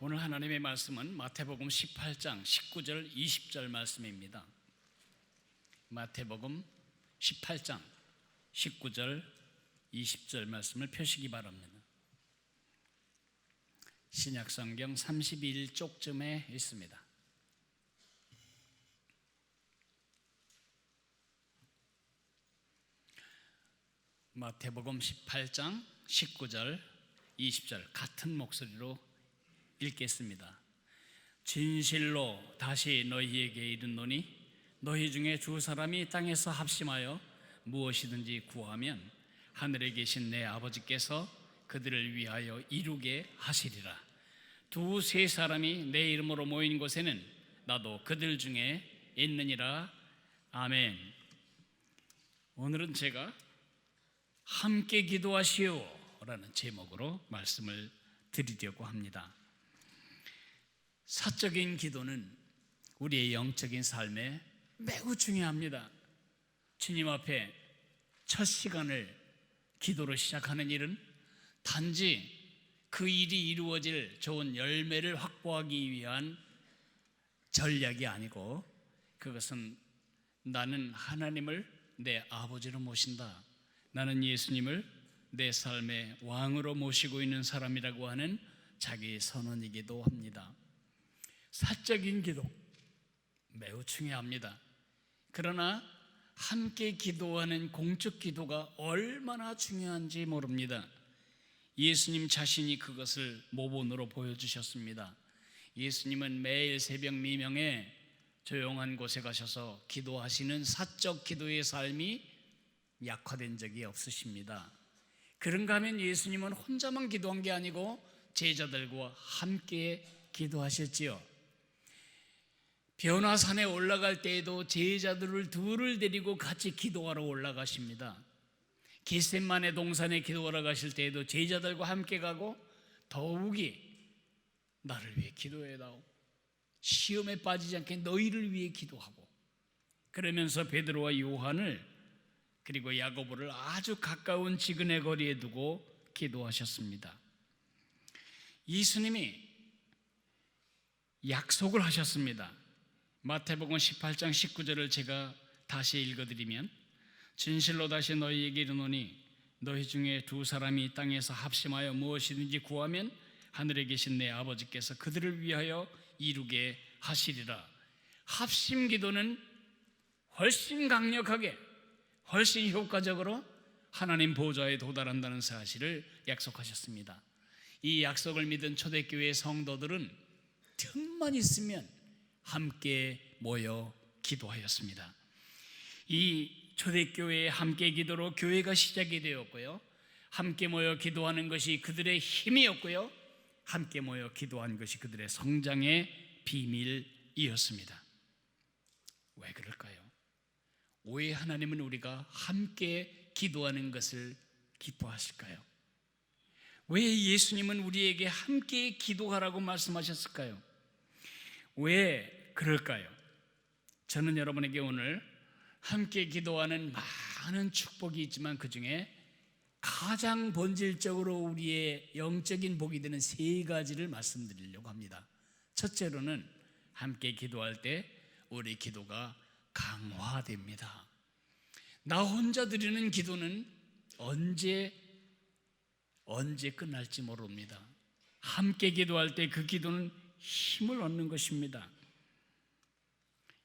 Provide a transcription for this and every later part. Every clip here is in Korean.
오늘 하나님의 말씀은 마태복음 18장 19절 20절 말씀입니다. 마태복음 18장 19절 20절 말씀을 펴시기 바랍니다. 신약 성경 31쪽쯤에 있습니다. 마태복음 18장 19절 20절 같은 목소리로 읽겠습니다. 진실로 다시 너희에게 이르노니 너희 중에 두 사람이 땅에서 합심하여 무엇이든지 구하면 하늘에 계신 내 아버지께서 그들을 위하여 이루게 하시리라. 두 세 사람이 내 이름으로 모인 곳에는 나도 그들 중에 있느니라. 아멘. 오늘은 제가 함께 기도하시오 라는 제목으로 말씀을 드리려고 합니다. 사적인 기도는 우리의 영적인 삶에 매우 중요합니다. 주님 앞에 첫 시간을 기도로 시작하는 일은 단지 그 일이 이루어질 좋은 열매를 확보하기 위한 전략이 아니고 그것은 나는 하나님을 내 아버지로 모신다. 나는 예수님을 내 삶의 왕으로 모시고 있는 사람이라고 하는 자기 선언이기도 합니다. 사적인 기도 매우 중요합니다. 그러나 함께 기도하는 공적 기도가 얼마나 중요한지 모릅니다. 예수님 자신이 그것을 모본으로 보여주셨습니다. 예수님은 매일 새벽 미명에 조용한 곳에 가셔서 기도하시는 사적 기도의 삶이 약화된 적이 없으십니다. 그런가 하면 예수님은 혼자만 기도한 게 아니고 제자들과 함께 기도하셨지요. 변화산에 올라갈 때에도 제자들을 둘을 데리고 같이 기도하러 올라가십니다. 기센만의 동산에 기도하러 가실 때에도 제자들과 함께 가고 더욱이 나를 위해 기도해 다오. 시험에 빠지지 않게 너희를 위해 기도하고 그러면서 베드로와 요한을 그리고 야고보를 아주 가까운 지근의 거리에 두고 기도하셨습니다. 예수님이 약속을 하셨습니다. 마태복음 18장 19절을 제가 다시 읽어드리면 진실로 다시 너희에게 이르노니 너희 중에 두 사람이 땅에서 합심하여 무엇이든지 구하면 하늘에 계신 내 아버지께서 그들을 위하여 이루게 하시리라. 합심 기도는 훨씬 강력하게 훨씬 효과적으로 하나님 보좌에 도달한다는 사실을 약속하셨습니다. 이 약속을 믿은 초대교회 성도들은 틈만 있으면 함께 모여 기도하였습니다. 이 초대교회의 함께 기도로 교회가 시작이 되었고요. 함께 모여 기도하는 것이 그들의 힘이었고요. 함께 모여 기도한 것이 그들의 성장의 비밀이었습니다. 왜 그럴까요? 왜 하나님은 우리가 함께 기도하는 것을 기뻐하실까요? 왜 예수님은 우리에게 함께 기도하라고 말씀하셨을까요? 왜 그럴까요? 저는 여러분에게 오늘 함께 기도하는 많은 축복이 있지만 그 중에 가장 본질적으로 우리의 영적인 복이 되는 세 가지를 말씀드리려고 합니다. 첫째로는 함께 기도할 때 우리 기도가 강화됩니다. 나 혼자 드리는 기도는 언제 언제 끝날지 모릅니다. 함께 기도할 때 그 기도는 힘을 얻는 것입니다.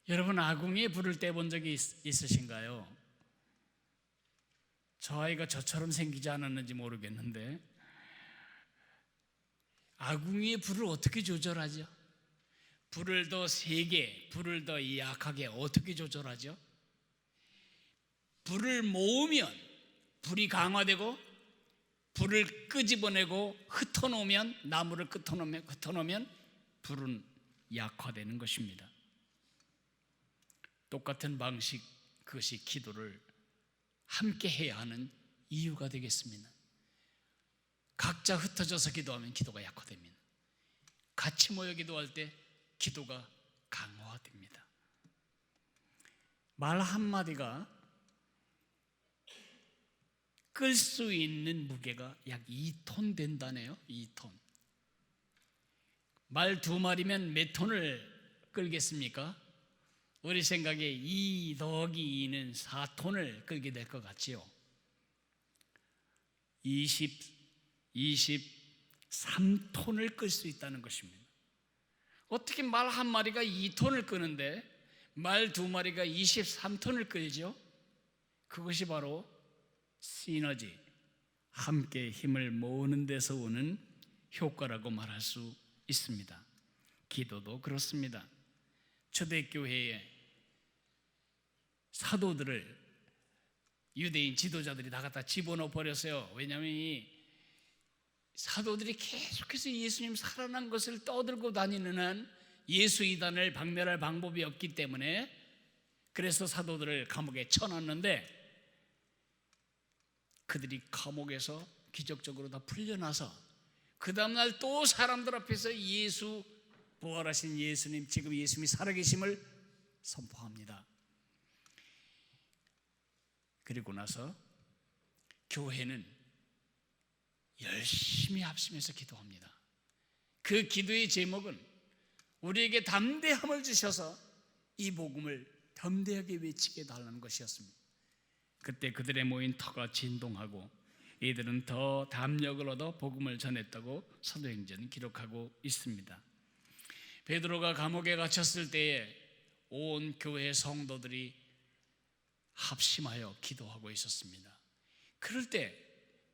여러분 아궁이에 불을 떼본 적이 있, 있으신가요? 저 아이가 저처럼 생기지 않았는지 모르겠는데 아궁이의 불을 어떻게 조절하죠? 불을 더 세게, 불을 더 약하게 어떻게 조절하죠? 불을 모으면 불이 강화되고 불을 끄집어내고 흩어놓으면 나무를 흩어놓으면, 흩어놓으면 불은 약화되는 것입니다. 똑같은 방식 그것이 기도를 함께 해야 하는 이유가 되겠습니다. 각자 흩어져서 기도하면 기도가 약화됩니다. 같이 모여 기도할 때 기도가 강화됩니다. 말 한마디가 끌 수 있는 무게가 약 2톤 된다네요. 2톤. 말 두 마리면 몇 톤을 끌겠습니까? 우리 생각에 2 더하기 2는 4톤을 끌게 될 것 같지요. 20, 23톤을 끌 수 있다는 것입니다. 어떻게 말 한 마리가 2톤을 끄는데 말 두 마리가 23톤을 끌죠? 그것이 바로 시너지, 함께 힘을 모으는 데서 오는 효과라고 말할 수 있습니다. 기도도 그렇습니다. 초대교회에 사도들을 유대인 지도자들이 다 갖다 집어넣어 버렸어요. 왜냐하면 이 사도들이 계속해서 예수님 살아난 것을 떠들고 다니는 한 예수 이단을 박멸할 방법이 없기 때문에 그래서 사도들을 감옥에 쳐놨는데 그들이 감옥에서 기적적으로 다 풀려나서 그 다음날 또 사람들 앞에서 예수 부활하신 예수님 지금 예수님이 살아계심을 선포합니다. 그리고 나서 교회는 열심히 합심해서 기도합니다. 그 기도의 제목은 우리에게 담대함을 주셔서 이 복음을 담대하게 외치게 달라는 것이었습니다. 그때 그들의 모인 터가 진동하고 이들은 더 담력을 얻어 복음을 전했다고 사도행전 기록하고 있습니다. 베드로가 감옥에 갇혔을 때에 온 교회 성도들이 합심하여 기도하고 있었습니다. 그럴 때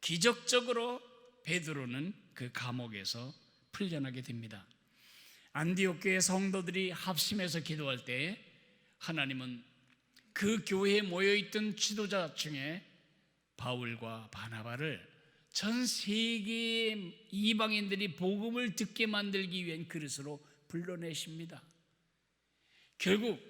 기적적으로 베드로는 그 감옥에서 풀려나게 됩니다. 안디옥 교회 성도들이 합심해서 기도할 때 하나님은 그 교회에 모여 있던 지도자 중에 바울과 바나바를 전 세계의 이방인들이 복음을 듣게 만들기 위한 그릇으로 불러내십니다. 결국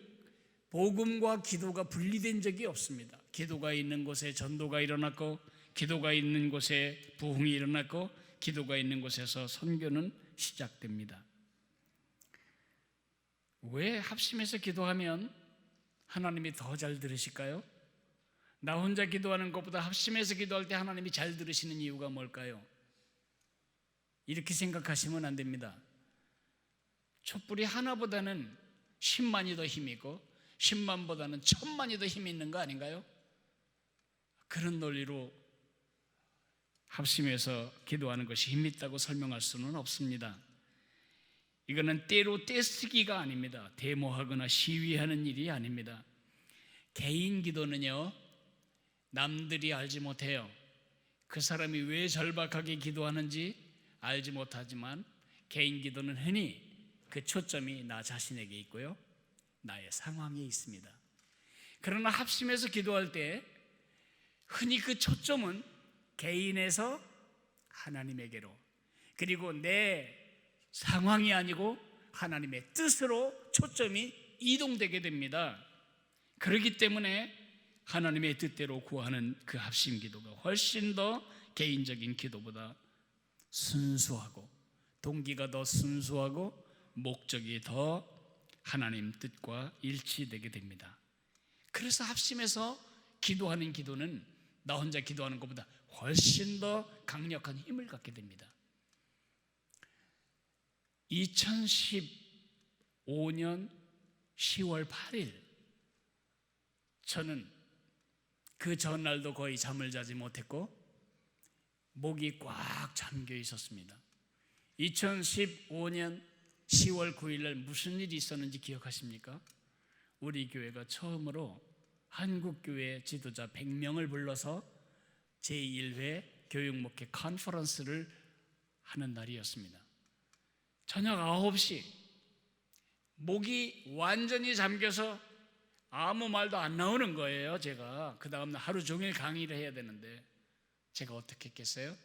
복음과 기도가 분리된 적이 없습니다. 기도가 있는 곳에 전도가 일어났고 기도가 있는 곳에 부흥이 일어났고 기도가 있는 곳에서 선교는 시작됩니다. 왜 합심해서 기도하면 하나님이 더 잘 들으실까요? 나 혼자 기도하는 것보다 합심해서 기도할 때 하나님이 잘 들으시는 이유가 뭘까요? 이렇게 생각하시면 안 됩니다. 촛불이 하나보다는 십만이 더 힘이 있고 십만보다는 천만이 더 힘이 있는 거 아닌가요? 그런 논리로 합심해서 기도하는 것이 힘 있다고 설명할 수는 없습니다. 이거는 때로 떼쓰기가 아닙니다. 데모하거나 시위하는 일이 아닙니다. 개인 기도는요, 남들이 알지 못해요. 그 사람이 왜 절박하게 기도하는지 알지 못하지만 개인 기도는 흔히 그 초점이 나 자신에게 있고요. 나의 상황에 있습니다. 그러나 합심해서 기도할 때 흔히 그 초점은 개인에서 하나님에게로 그리고 내 상황이 아니고 하나님의 뜻으로 초점이 이동되게 됩니다. 그렇기 때문에 하나님의 뜻대로 구하는 그 합심 기도가 훨씬 더 개인적인 기도보다 순수하고 동기가 더 순수하고 목적이 더 하나님 뜻과 일치되게 됩니다. 그래서 합심해서 기도하는 기도는 나 혼자 기도하는 것보다 훨씬 더 강력한 힘을 갖게 됩니다. 2015년 10월 8일 저는 그 전날도 거의 잠을 자지 못했고 목이 꽉 잠겨 있었습니다. 2015년 10월 9일 날 무슨 일이 있었는지 기억하십니까? 우리 교회가 처음으로 한국 교회 지도자 100명을 불러서 제1회 교육 목회 컨퍼런스를 하는 날이었습니다. 저녁 9시 목이 완전히 잠겨서 아무 말도 안 나오는 거예요. 제가 그 다음날 하루 종일 강의를 해야 되는데 제가 어떻게 했겠어요?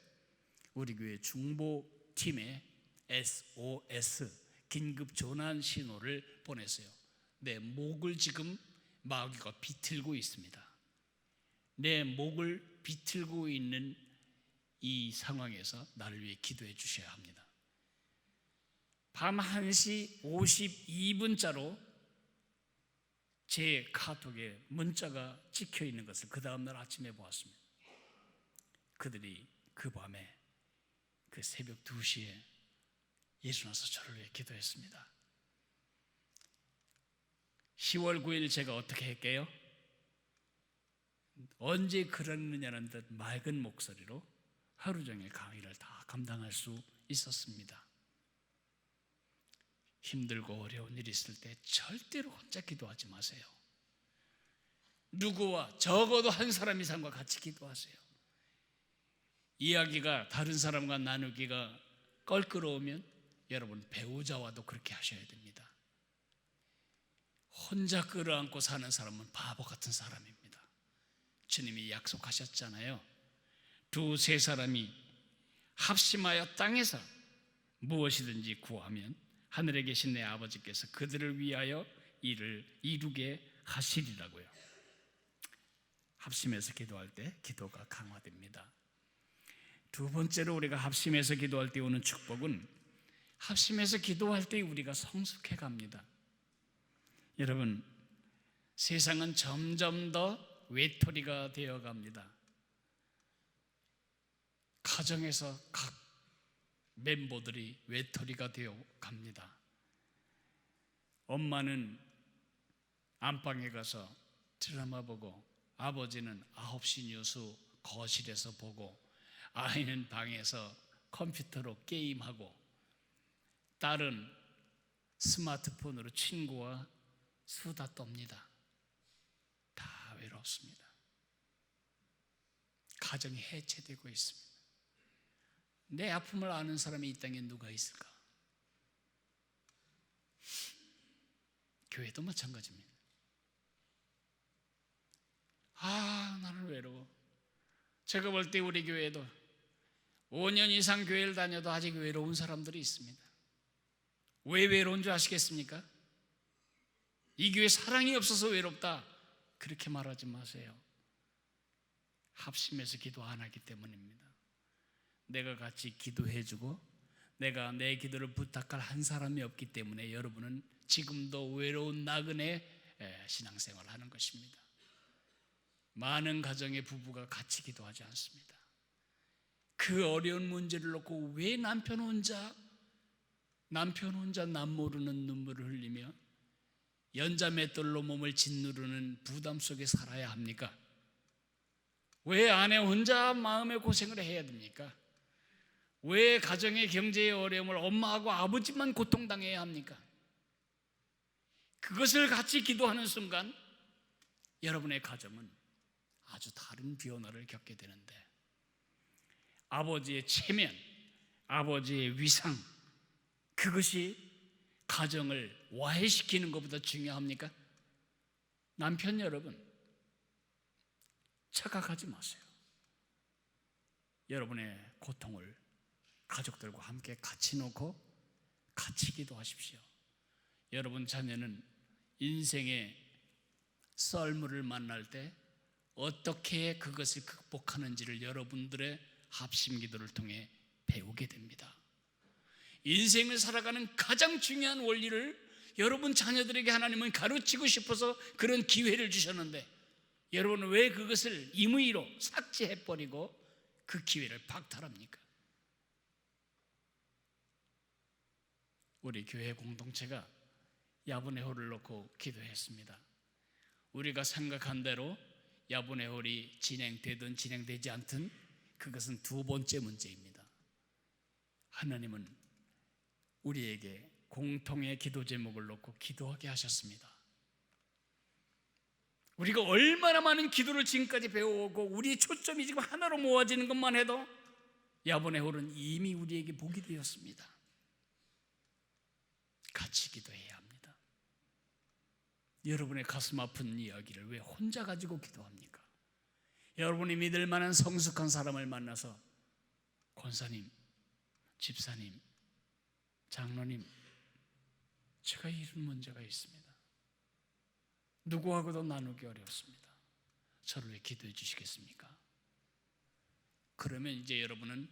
우리 교회 중보 팀에 SOS 긴급 조난 신호를 보냈어요. 내 목을 지금 마귀가 비틀고 있습니다. 내 목을 비틀고 있는 이 상황에서 나를 위해 기도해 주셔야 합니다. 밤 1시 52분자로 제 카톡에 문자가 찍혀 있는 것을 그 다음날 아침에 보았습니다. 그들이 그 밤에 그 새벽 2시에 일어나서 저를 위해 기도했습니다. 10월 9일 제가 어떻게 할게요? 언제 그러느냐는 듯 맑은 목소리로 하루 종일 강의를 다 감당할 수 있었습니다. 힘들고 어려운 일이 있을 때 절대로 혼자 기도하지 마세요. 누구와 적어도 한 사람 이상과 같이 기도하세요. 이야기가 다른 사람과 나누기가 껄끄러우면 여러분 배우자와도 그렇게 하셔야 됩니다. 혼자 끌어안고 사는 사람은 바보 같은 사람입니다. 주님이 약속하셨잖아요. 두 세 사람이 합심하여 땅에서 무엇이든지 구하면 하늘에 계신 내 아버지께서 그들을 위하여 일을 이루게 하시리라고요. 합심해서 기도할 때 기도가 강화됩니다. 두 번째로 우리가 합심해서 기도할 때 오는 축복은 합심해서 기도할 때 우리가 성숙해 갑니다. 여러분, 세상은 점점 더 외톨이가 되어 갑니다. 가정에서 각 멤버들이 외톨이가 되어 갑니다. 엄마는 안방에 가서 드라마 보고 아버지는 9시 뉴스 거실에서 보고 아이는 방에서 컴퓨터로 게임하고 딸은 스마트폰으로 친구와 수다 떱니다. 다 외롭습니다. 가정이 해체되고 있습니다. 내 아픔을 아는 사람이 이 땅에 누가 있을까? 교회도 마찬가지입니다. 아, 나는 외로워. 제가 볼 때 우리 교회도 5년 이상 교회를 다녀도 아직 외로운 사람들이 있습니다. 왜 외로운 줄 아시겠습니까? 이 교회 사랑이 없어서 외롭다. 그렇게 말하지 마세요. 합심해서 기도 안 하기 때문입니다. 내가 같이 기도해주고 내가 내 기도를 부탁할 한 사람이 없기 때문에 여러분은 지금도 외로운 나그네 신앙생활을 하는 것입니다. 많은 가정의 부부가 같이 기도하지 않습니다. 그 어려운 문제를 놓고 왜 남편 혼자 남편 혼자 남 모르는 눈물을 흘리며 연자 맷돌로 몸을 짓누르는 부담 속에 살아야 합니까? 왜 아내 혼자 마음의 고생을 해야 됩니까? 왜 가정의 경제의 어려움을 엄마하고 아버지만 고통당해야 합니까? 그것을 같이 기도하는 순간 여러분의 가정은 아주 다른 변화를 겪게 되는데 아버지의 체면, 아버지의 위상 그것이 가정을 와해시키는 것보다 중요합니까? 남편 여러분 착각하지 마세요. 여러분의 고통을 가족들과 함께 같이 놓고 같이 기도하십시오. 여러분 자녀는 인생의 썰물을 만날 때 어떻게 그것을 극복하는지를 여러분들의 합심 기도를 통해 배우게 됩니다. 인생을 살아가는 가장 중요한 원리를 여러분 자녀들에게 하나님은 가르치고 싶어서 그런 기회를 주셨는데 여러분은 왜 그것을 임의로 삭제해버리고 그 기회를 박탈합니까? 우리 교회 공동체가 야분의 홀을 놓고 기도했습니다. 우리가 생각한 대로 야분의 홀이 진행되든 진행되지 않든 그것은 두 번째 문제입니다. 하나님은 우리에게 공통의 기도 제목을 놓고 기도하게 하셨습니다. 우리가 얼마나 많은 기도를 지금까지 배워오고 우리의 초점이 지금 하나로 모아지는 것만 해도 야분의 홀은 이미 우리에게 복이 되었습니다. 같이 기도해야 합니다. 여러분의 가슴 아픈 이야기를 왜 혼자 가지고 기도합니까? 여러분이 믿을 만한 성숙한 사람을 만나서 권사님, 집사님, 장로님, 제가 이런 문제가 있습니다. 누구하고도 나누기 어렵습니다. 저를 왜 기도해 주시겠습니까? 그러면 이제 여러분은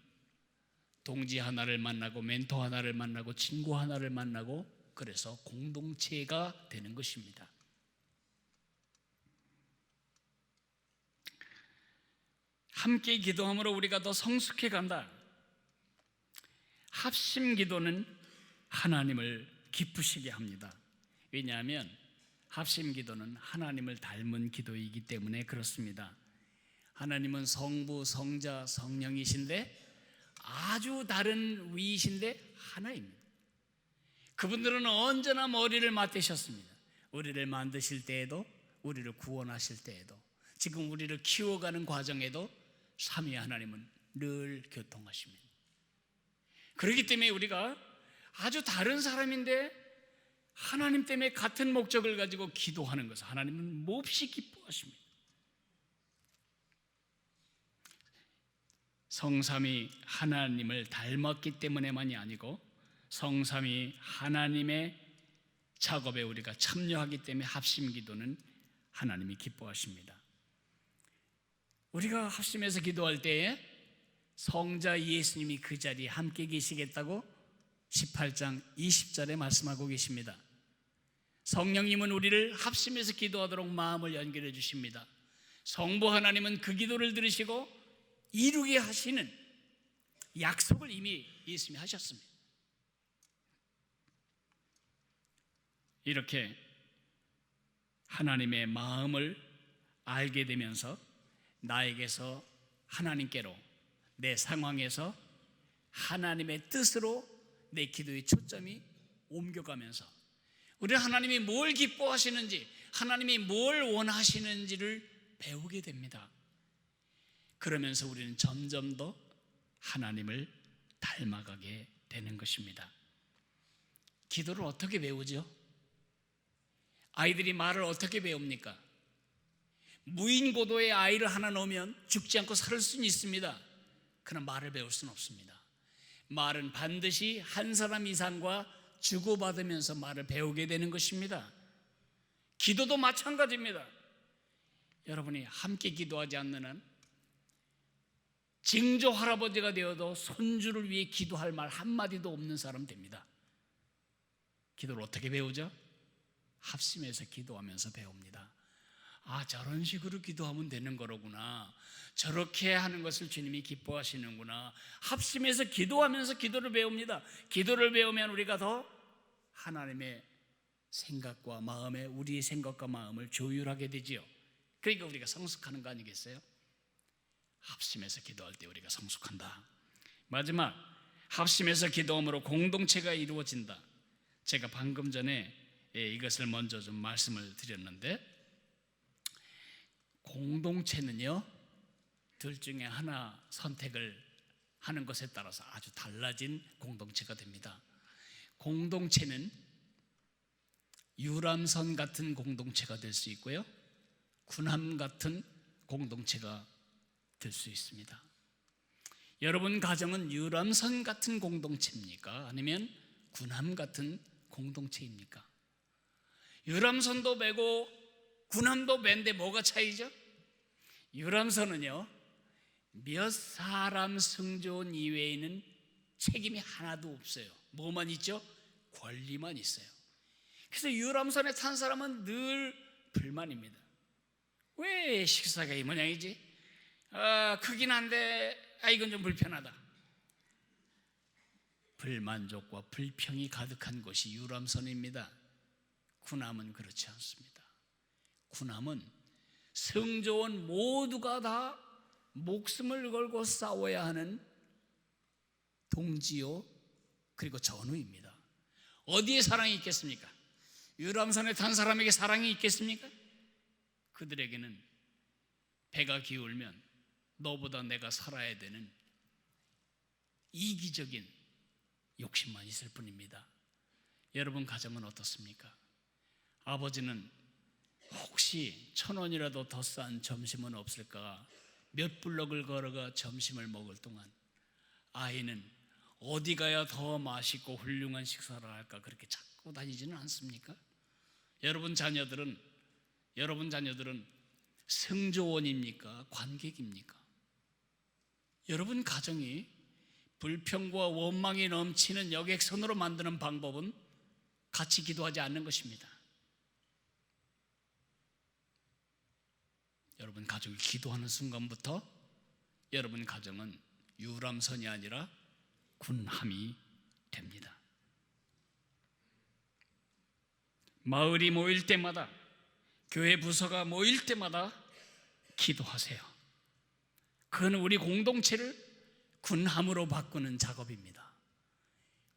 동지 하나를 만나고 멘토 하나를 만나고 친구 하나를 만나고 그래서 공동체가 되는 것입니다. 함께 기도함으로 우리가 더 성숙해 간다. 합심 기도는 하나님을 기쁘시게 합니다. 왜냐하면 합심 기도는 하나님을 닮은 기도이기 때문에 그렇습니다. 하나님은 성부, 성자, 성령이신데 아주 다른 위이신데 하나입니다. 그분들은 언제나 머리를 맞대셨습니다. 우리를 만드실 때에도 우리를 구원하실 때에도 지금 우리를 키워가는 과정에도 삼위 하나님은 늘 교통하십니다. 그렇기 때문에 우리가 아주 다른 사람인데 하나님 때문에 같은 목적을 가지고 기도하는 것을 하나님은 몹시 기뻐하십니다. 성삼이 하나님을 닮았기 때문에만이 아니고 성삼이 하나님의 작업에 우리가 참여하기 때문에 합심 기도는 하나님이 기뻐하십니다. 우리가 합심해서 기도할 때에 성자 예수님이 그 자리에 함께 계시겠다고 18장 20절에 말씀하고 계십니다. 성령님은 우리를 합심해서 기도하도록 마음을 연결해 주십니다. 성부 하나님은 그 기도를 들으시고 이루게 하시는 약속을 이미 예수님이 하셨습니다. 이렇게 하나님의 마음을 알게 되면서 나에게서 하나님께로 내 상황에서 하나님의 뜻으로 내 기도의 초점이 옮겨가면서 우리 하나님이 뭘 기뻐하시는지 하나님이 뭘 원하시는지를 배우게 됩니다. 그러면서 우리는 점점 더 하나님을 닮아가게 되는 것입니다. 기도를 어떻게 배우죠? 아이들이 말을 어떻게 배웁니까? 무인고도에 아이를 하나 넣으면 죽지 않고 살 수는 있습니다. 그러나 말을 배울 수는 없습니다. 말은 반드시 한 사람 이상과 주고받으면서 말을 배우게 되는 것입니다. 기도도 마찬가지입니다. 여러분이 함께 기도하지 않는 한 징조 할아버지가 되어도 손주를 위해 기도할 말 한마디도 없는 사람 됩니다. 기도를 어떻게 배우죠? 합심해서 기도하면서 배웁니다. 아, 저런 식으로 기도하면 되는 거로구나. 저렇게 하는 것을 주님이 기뻐하시는구나. 합심해서 기도하면서 기도를 배웁니다. 기도를 배우면 우리가 더 하나님의 생각과 마음에 우리의 생각과 마음을 조율하게 되지요. 그러니까 우리가 성숙하는 거 아니겠어요? 합심해서 기도할 때 우리가 성숙한다. 마지막 합심해서 기도함으로 공동체가 이루어진다. 제가 방금 전에 예, 이것을 먼저 좀 말씀을 드렸는데 공동체는요 둘 중에 하나 선택을 하는 것에 따라서 아주 달라진 공동체가 됩니다. 공동체는 유람선 같은 공동체가 될 수 있고요. 군함 같은 공동체가 될수 있습니다. 여러분 가정은 유람선 같은 공동체입니까? 아니면 군함 같은 공동체입니까? 유람선도 메고 군함도 맨데 뭐가 차이죠? 유람선은요 몇 사람 승조원 이외에는 책임이 하나도 없어요. 뭐만 있죠? 권리만 있어요. 그래서 유람선에 탄 사람은 늘 불만입니다. 왜 식사가 이 모양이지? 아, 크긴 한데 아 이건 좀 불편하다. 불만족과 불평이 가득한 것이 유람선입니다. 군함은 그렇지 않습니다. 군함은 승조원 모두가 다 목숨을 걸고 싸워야 하는 동지요 그리고 전우입니다. 어디에 사랑이 있겠습니까? 유람선에 탄 사람에게 사랑이 있겠습니까? 그들에게는 배가 기울면 너보다 내가 살아야 되는 이기적인 욕심만 있을 뿐입니다. 여러분 가정은 어떻습니까? 아버지는 혹시 천 원이라도 더 싼 점심은 없을까? 몇 블럭을 걸어가 점심을 먹을 동안 아이는 어디 가야 더 맛있고 훌륭한 식사를 할까 그렇게 찾고 다니지는 않습니까? 여러분 자녀들은 여러분 자녀들은 승조원입니까? 관객입니까? 여러분 가정이 불평과 원망이 넘치는 여객선으로 만드는 방법은 같이 기도하지 않는 것입니다. 여러분 가족이 기도하는 순간부터 여러분 가정은 유람선이 아니라 군함이 됩니다. 마을이 모일 때마다 교회 부서가 모일 때마다 기도하세요. 그건 우리 공동체를 군함으로 바꾸는 작업입니다.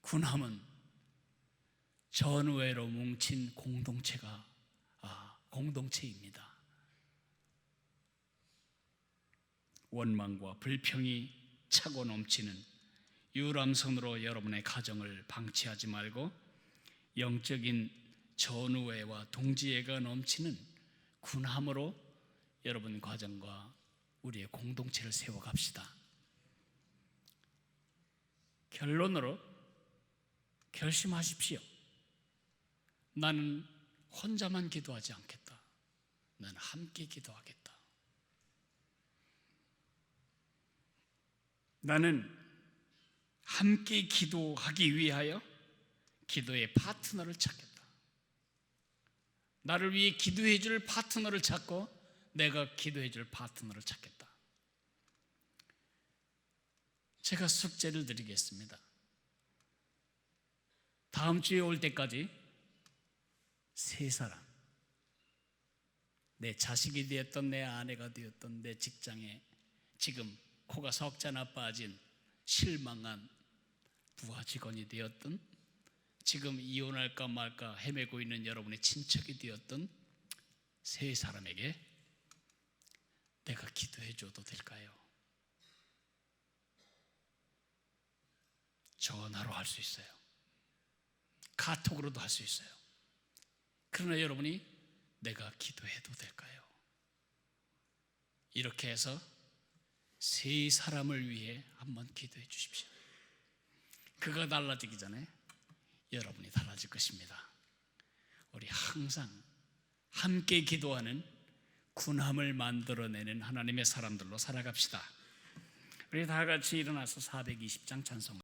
군함은 전우회로 뭉친 공동체가 아, 공동체입니다. 원망과 불평이 차고 넘치는 유람선으로 여러분의 가정을 방치하지 말고 영적인 전우애와 동지애가 넘치는 군함으로 여러분 가정과 우리의 공동체를 세워갑시다. 결론으로 결심하십시오. 나는 혼자만 기도하지 않겠다. 나는 함께 기도하겠다. 나는 함께 기도하기 위하여 기도의 파트너를 찾겠다. 나를 위해 기도해 줄 파트너를 찾고 내가 기도해 줄 파트너를 찾겠다. 제가 숙제를 드리겠습니다. 다음 주에 올 때까지 세 사람, 내 자식이 되었던 내 아내가 되었던 내 직장에 지금 코가 석자나 빠진 실망한 부하 직원이 되었던 지금 이혼할까 말까 헤매고 있는 여러분의 친척이 되었던 세 사람에게 내가 기도해 줘도 될까요? 전화로 할 수 있어요. 카톡으로도 할 수 있어요. 그러나 여러분이 내가 기도해도 될까요? 이렇게 해서 세 사람을 위해 한번 기도해 주십시오. 그가 달라지기 전에 여러분이 달라질 것입니다. 우리 항상 함께 기도하는 군함을 만들어내는 하나님의 사람들로 살아갑시다. 우리 다 같이 일어나서 420장 찬송.